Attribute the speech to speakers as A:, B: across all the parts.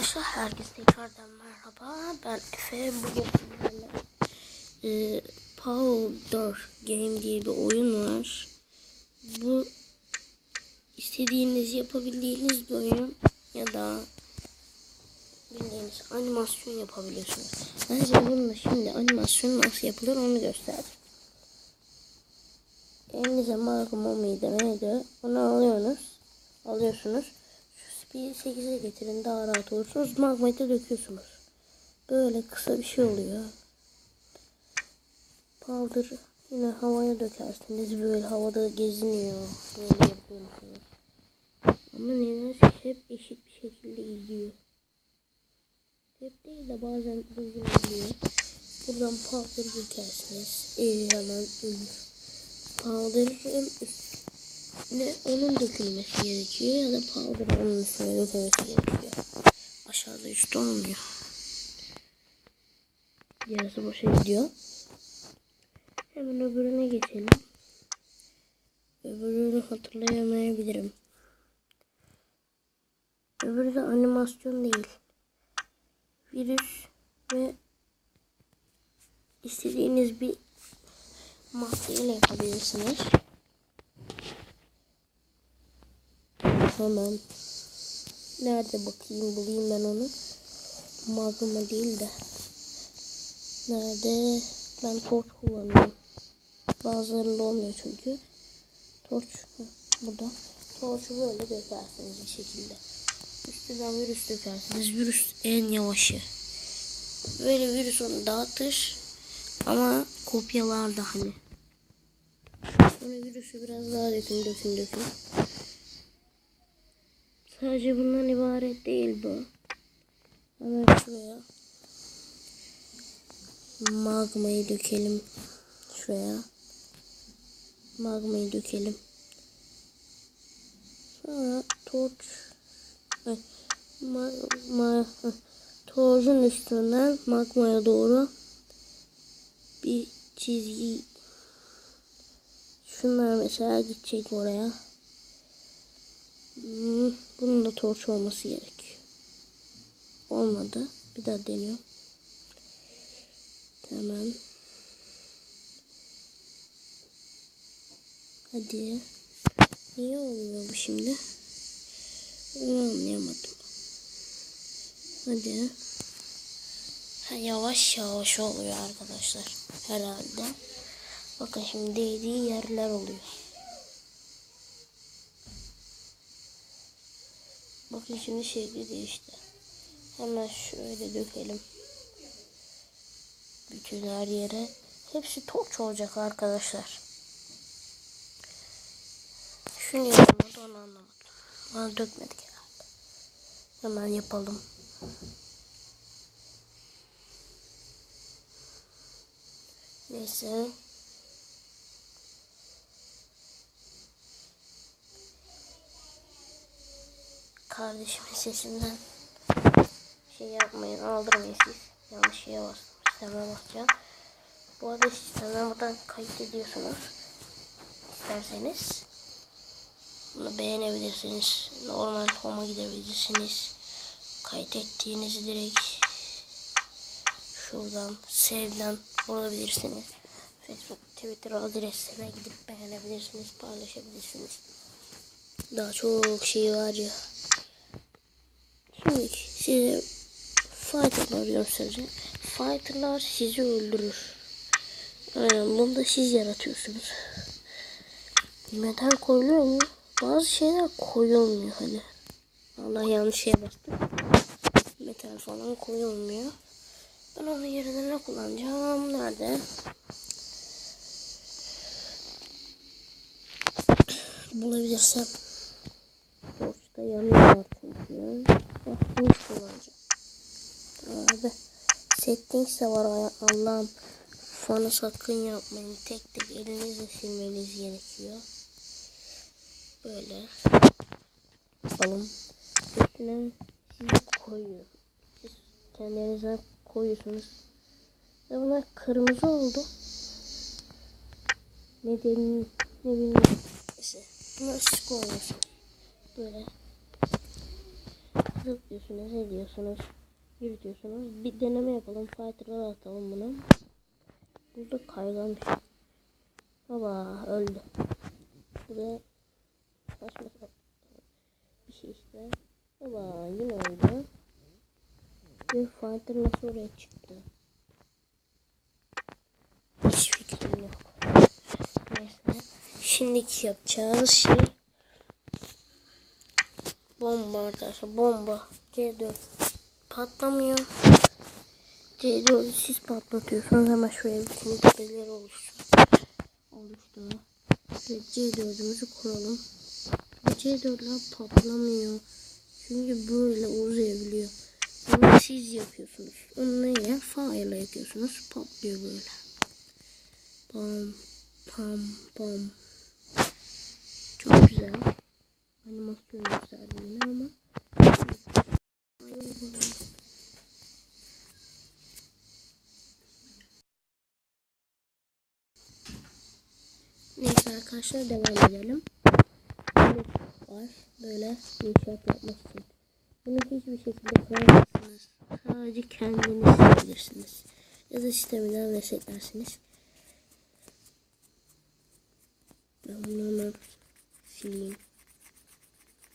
A: Arkadaşlar herkese tekrardan merhaba. Ben Efe. Bugün sizlerle e, Powder Game diye bir oyun var. Bu istediğiniz yapabildiğiniz bir oyun ya da bildiğiniz animasyon yapabiliyorsunuz. Ben size bununla şimdi animasyon nasıl yapılır onu göstereyim. Elinize magma mıydı neydi? Onu alıyorsunuz. Alıyorsunuz. Speed 8'e getirin daha rahat olursunuz. Da döküyorsunuz. Böyle kısa bir şey oluyor. Powder yine havaya dökersiniz. Böyle havada geziniyor. Böyle yapıyorsunuz. Ama nedense hep eşit bir şekilde gidiyor. Hep değil de bazen hızlı gidiyor. Buradan powder dökersiniz. Evi hemen ölür. Powder'ın üstüne onun dökülmesi gerekiyor ya da powder onun üstüne dökülmesi gerekiyor. Aşağıda üstte olmuyor. Yarısı boşa gidiyor. Hemen öbürüne geçelim. Öbürünü hatırlayamayabilirim. Öbürü de animasyon değil. Virüs ve istediğiniz bir maddeyle yapabilirsiniz. Hemen nerede bakayım bulayım ben onu. Magma değil de. Nerede? Ben torç kullanıyorum. Bazılarında olmuyor çünkü. Torç burada. Torçu böyle dökersiniz bir şekilde. Üstünden virüs dökersiniz. Virüs en yavaşı. Böyle virüs onu dağıtır. Ama kopyalar da hani. Sonra virüsü biraz daha dökün dökün dökün. Sadece bundan ibaret değil bu. Hemen şuraya. Magmayı dökelim. Şuraya. Magmayı dökelim. Sonra torç. Ma, ma, torcun üstünden magmaya doğru bir çizgi şunlar mesela gidecek oraya bunun da torç olması gerekiyor. Olmadı. Bir daha deniyorum. Tamam. Hadi. Niye olmuyor bu şimdi? Bunu anlayamadım. Hadi. Ha, yavaş yavaş oluyor arkadaşlar. Herhalde. Bakın şimdi değdiği yerler oluyor. Bakın şimdi şekli değişti. Hemen şöyle dökelim. Bütün her yere. Hepsi torç olacak arkadaşlar. Şunu yapamadı onu anlamadım. Bana dökmedik herhalde. Hemen yapalım. Neyse. Kardeşimin sesinden şey yapmayın aldırmayın siz. Yanlış şeye bastım. Sisteme basacağım. Bu arada sistemden buradan kayıt ediyorsunuz. İsterseniz. Bunu beğenebilirsiniz. Normal home'a gidebilirsiniz. Kayıt ettiğinizi direkt şuradan sevden bulabilirsiniz. Facebook, Twitter adresine gidip beğenebilirsiniz, paylaşabilirsiniz. Daha çok şey var ya. Şimdi size fighterlar göstereceğim. Fighterlar sizi öldürür. Aynen bunu da siz yaratıyorsunuz. Metal koyuluyor mu? Bazı şeyler koyulmuyor hani. Allah yanlış şeye bastım. Metal falan koyulmuyor. Ben onun yerine ne kullanacağım? Nerede? Bulabilirsem. Borçta yanıyor çünkü. Settings kullanacağım. Abi. Settings de var Allah'ım. Fanı sakın yapmayın. Tek tek elinizle silmeniz gerekiyor. Böyle. Bakalım. Üstüne sizi koyuyor. Siz kendinize koyuyorsunuz. Ve bunlar kırmızı oldu. Nedeni ne bilmiyorum. Neyse. Bunları siz koyuyorsunuz. Böyle. Zıplıyorsunuz, ediyorsunuz, yürütüyorsunuz. Bir deneme yapalım. Fighter'lara atalım bunu. Burada kaygan bir şey. Baba öldü. Burada saçma bir şey işte. Baba yine öldü. Bir fighter nasıl oraya çıktı? Hiç fikrim yok. Neyse. Şimdiki yapacağız şey bomba arkadaşlar. Bomba. C4 patlamıyor. C4'ü siz patlatıyorsunuz. Hemen şuraya bir tane kuleleri oluşsun. Oluştu. Ve C4'ümüzü kuralım. Bu C4'ler patlamıyor. Çünkü böyle uzayabiliyor. Bunu siz yapıyorsunuz. Onu neyle? Fire'la yapıyorsunuz. Patlıyor böyle. Bam pam pam. Çok güzel. Animasyon gösterdim yine ama. Neyse arkadaşlar devam edelim. Var. Böyle inşaat yapmak için. Bunu hiçbir şekilde koyamazsınız. Sadece kendiniz yapabilirsiniz. Ya da sisteminden resetlersiniz. Ben bunu sileyim.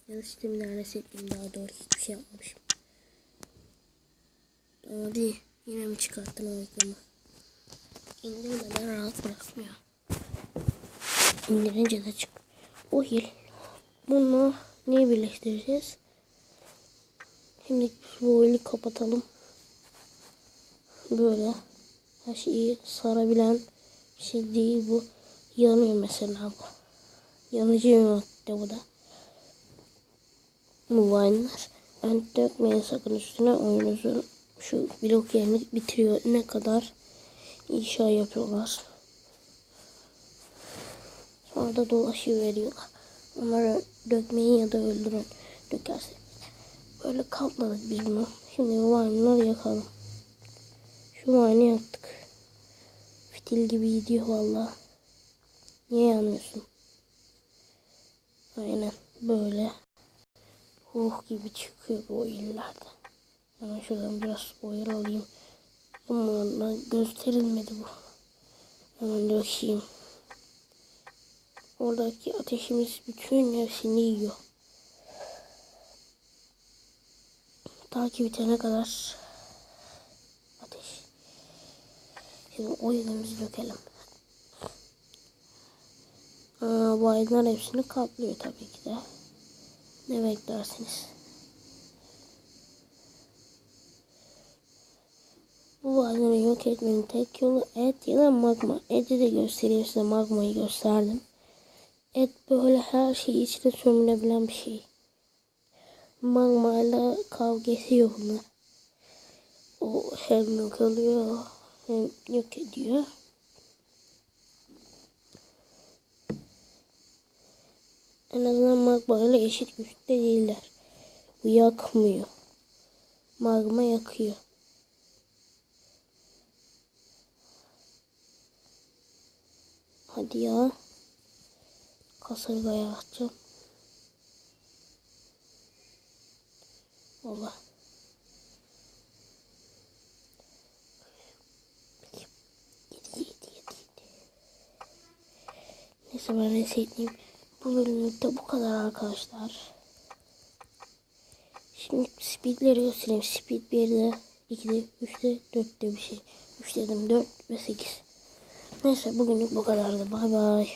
A: Ya da sisteminden resetleyeyim daha doğru hiçbir şey yapmamışım. Ama. Yine mi çıkarttın o reklamı? İndirmeden rahat bırakmıyor. İndirince de çık. O hil. Bunu niye birleştireceğiz? Şimdi bu oyunu kapatalım. Böyle her şeyi sarabilen bir şey değil bu. Yanıyor mesela bu. Yanıcı yönette bu da. Vine'lar. Ben dökmeyin sakın üstüne oyunuzun şu blok yerini bitiriyor. Ne kadar inşa yapıyorlar. Sonra da dolaşıyor veriyorlar. Onları dökmeyin ya da öldürün. Dökerseniz. Böyle katladık biz bunu. Şimdi vine'ları yakalım. Şu vine'ı yaktık. Fitil gibi gidiyor valla. Niye yanıyorsun? Aynen böyle. Ruh gibi çıkıyor bu illerde. Hemen şuradan biraz oil alayım. Ama gösterilmedi bu. Hemen dökeyim. Oradaki ateşimiz bütün hepsini yiyor. Ta ki bitene kadar ateş. Şimdi oyunumuzu dökelim. Aa, bu aydınlar hepsini kaplıyor tabii ki de. Ne beklersiniz? Bu aydınları yok etmenin tek yolu et ya da magma. Eti de göstereyim size magmayı gösterdim. Et böyle her şeyi içine sömürebilen bir şey. Magmayla kavga ediyor bunlar. O hem yok alıyor hem yok ediyor. En azından magma ile eşit güçte değiller. Bu yakmıyor. Magma yakıyor. Hadi ya. Kasırgaya atacağım. Valla. Neyse ben resetleyeyim. Bu bölümde bu kadar arkadaşlar. Şimdi speedleri göstereyim. Speed 1'de, 2'de, 3'te, 4'te bir şey. 3 dedim 4 ve 8. Neyse bugünlük bu kadardı. Bay bay.